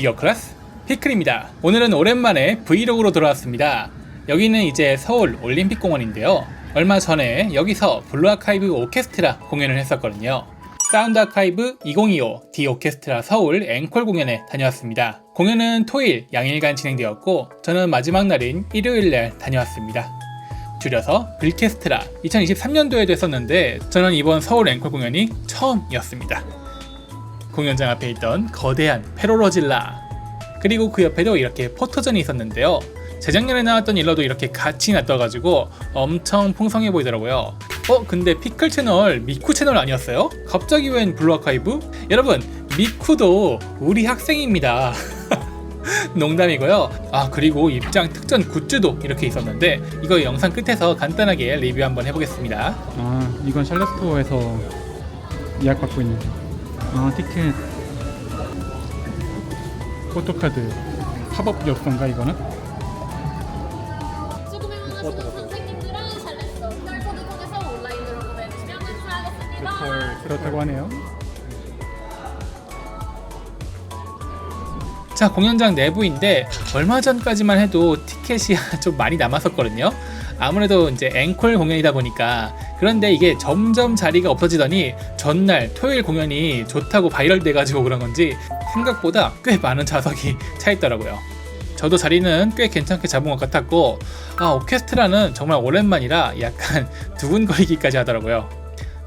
비겨 클래스 피클입니다. 오늘은 오랜만에 브이로그로 돌아왔습니다. 여기는 이제 서울 올림픽공원인데요. 얼마 전에 여기서 블루 아카이브 오케스트라 공연을 했었거든요. 사운드 아카이브 2025 디 오케스트라 서울 앵콜 공연에 다녀왔습니다. 공연은 토일 양일간 진행되었고 저는 마지막 날인 일요일 날 다녀왔습니다. 줄여서 빌케스트라 2023년도에도 했었는데 저는 이번 서울 앵콜 공연이 처음이었습니다. 공연장 앞에 있던 거대한 페로로질라 그리고 그 옆에도 이렇게 포토전이 있었는데요. 재작년에 나왔던 일러도 이렇게 같이 놔둬가지고 엄청 풍성해 보이더라고요. 어 근데 피클 채널 미쿠 채널 아니었어요? 갑자기 웬 블루 아카이브? 여러분 미쿠도 우리 학생입니다. 농담이고요. 아 그리고 입장 특전 굿즈도 이렇게 있었는데 이거 영상 끝에서 간단하게 리뷰 한번 해보겠습니다. 아 이건 샬럿스토어에서 예약받고 있는 아 티켓 포토카드 팝업 엽서인가 이거는? 수금에 원하시는 선생님들은 샬레스 QR코드 통해서 온라인으로 구매해주시면 감사하겠습니다. 그렇다고 하네요 자 공연장 내부인데 얼마 전까지만 해도 티켓이 좀 많이 남았었거든요. 아무래도 이제 앵콜 공연이다 보니까 그런데 이게 점점 자리가 없어지더니 전날 토요일 공연이 좋다고 바이럴 돼가지고 그런 건지 생각보다 꽤 많은 좌석이 차 있더라고요. 저도 자리는 꽤 괜찮게 잡은 것 같았고 아 오케스트라는 정말 오랜만이라 약간 두근거리기까지 하더라고요.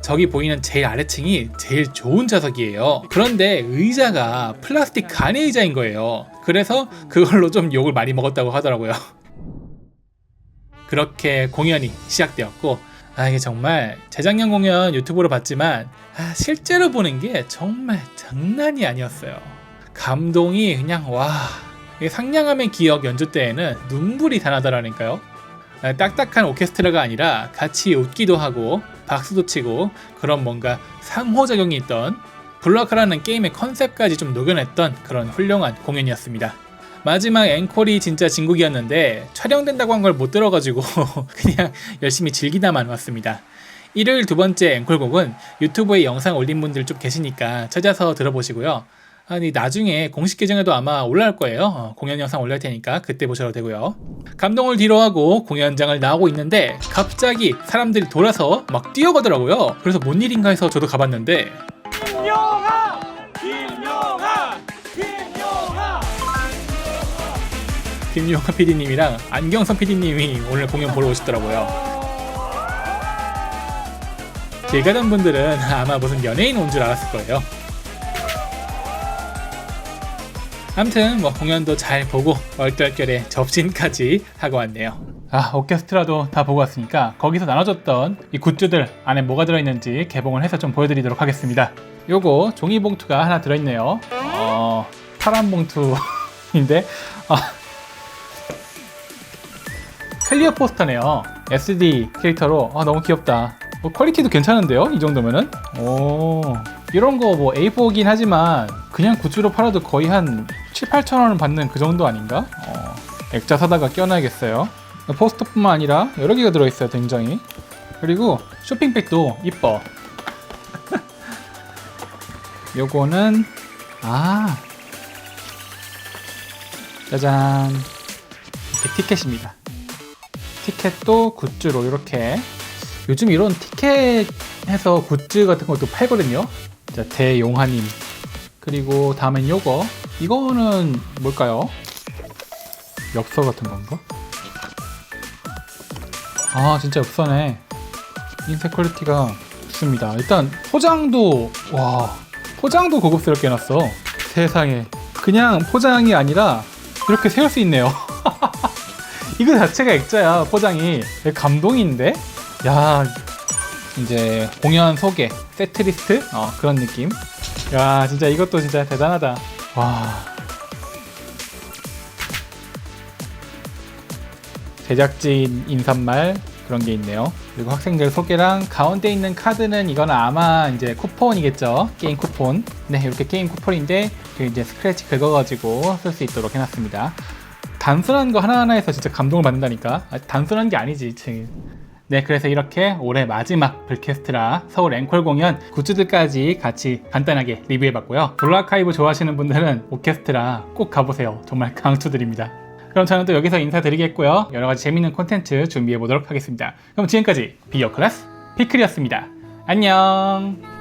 저기 보이는 제일 아래층이 제일 좋은 좌석이에요. 그런데 의자가 플라스틱 간의 의자인 거예요. 그래서 그걸로 좀 욕을 많이 먹었다고 하더라고요. 그렇게 공연이 시작되었고, 아, 이게 정말 재작년 공연 유튜브로 봤지만, 아, 실제로 보는 게 정말 장난이 아니었어요. 감동이 그냥, 와. 상냥함의 기억 연주 때에는 눈물이 다 나더라니까요. 아, 딱딱한 오케스트라가 아니라 같이 웃기도 하고 박수도 치고 그런 뭔가 상호작용이 있던 블루아카라는 게임의 컨셉까지 좀 녹여냈던 그런 훌륭한 공연이었습니다. 마지막 앵콜이 진짜 진국이었는데 촬영된다고 한 걸 못 들어가지고 그냥 열심히 즐기다만 왔습니다. 일요일 두 번째 앵콜곡은 유튜브에 영상 올린 분들 좀 계시니까 찾아서 들어보시고요. 아니 나중에 공식 계정에도 아마 올라올 거예요. 어, 공연 영상 올릴 테니까 그때 보셔도 되고요. 감동을 뒤로하고 공연장을 나오고 있는데 갑자기 사람들이 돌아서 막 뛰어가더라고요. 그래서 뭔 일인가 해서 저도 가봤는데 김용하 PD님이랑 안경선 PD님이 오늘 공연 보러 오시더라고요. 길 가던 분들은 아마 무슨 연예인 온 줄 알았을 거예요. 아무튼 뭐 공연도 잘 보고 얼떨결에 접신까지 하고 왔네요. 아 오케스트라도 다 보고 왔으니까 거기서 나눠줬던 이 굿즈들 안에 뭐가 들어있는지 개봉을 해서 좀 보여드리도록 하겠습니다. 요거 종이 봉투가 하나 들어있네요. 어 파란 봉투인데 아, 클리어 포스터네요. SD 캐릭터로 아 너무 귀엽다. 뭐 퀄리티도 괜찮은데요? 이 정도면은? 오 이런 거 뭐 A4긴 하지만 그냥 굿즈로 팔아도 거의 한 7, 8천 원을 받는 그 정도 아닌가? 어, 액자 사다가 껴놔야겠어요. 포스터뿐만 아니라 여러 개가 들어있어요, 굉장히. 그리고 쇼핑백도 이뻐. 요거는 아 짜잔 이렇게 티켓입니다. 티켓도 굿즈로 이렇게. 요즘 이런 티켓해서 굿즈 같은 것도 팔거든요. 자, 대용하님 그리고 다음엔 요거. 이거는 뭘까요? 엽서 같은 건가? 아 진짜 엽서네. 인쇄 퀄리티가 좋습니다. 일단 포장도 와 포장도 고급스럽게 해놨어. 세상에. 그냥 포장이 아니라 이렇게 세울 수 있네요 이거 자체가 액자야 포장이. 감동인데? 야 이제 공연 소개 세트리스트? 어, 그런 느낌. 야 진짜 이것도 진짜 대단하다. 와. 제작진 인사말 그런 게 있네요. 그리고 학생들 소개랑 가운데 있는 카드는 이건 아마 이제 쿠폰이겠죠? 게임 쿠폰. 네 이렇게 게임 쿠폰인데 그 이제 스크래치 긁어가지고 쓸 수 있도록 해놨습니다 단순한 거 하나하나에서 진짜 감동을 받는다니까 아, 단순한 게 아니지 지금 네, 그래서 이렇게 올해 마지막 불캐스트라 서울 앵콜 공연 굿즈들까지 같이 간단하게 리뷰해봤고요. 블루아카이브 좋아하시는 분들은 오케스트라 꼭 가보세요. 정말 강추드립니다. 그럼 저는 또 여기서 인사드리겠고요. 여러 가지 재밌는 콘텐츠 준비해 보도록 하겠습니다. 그럼 지금까지 비어 클래스 피클이었습니다. 안녕!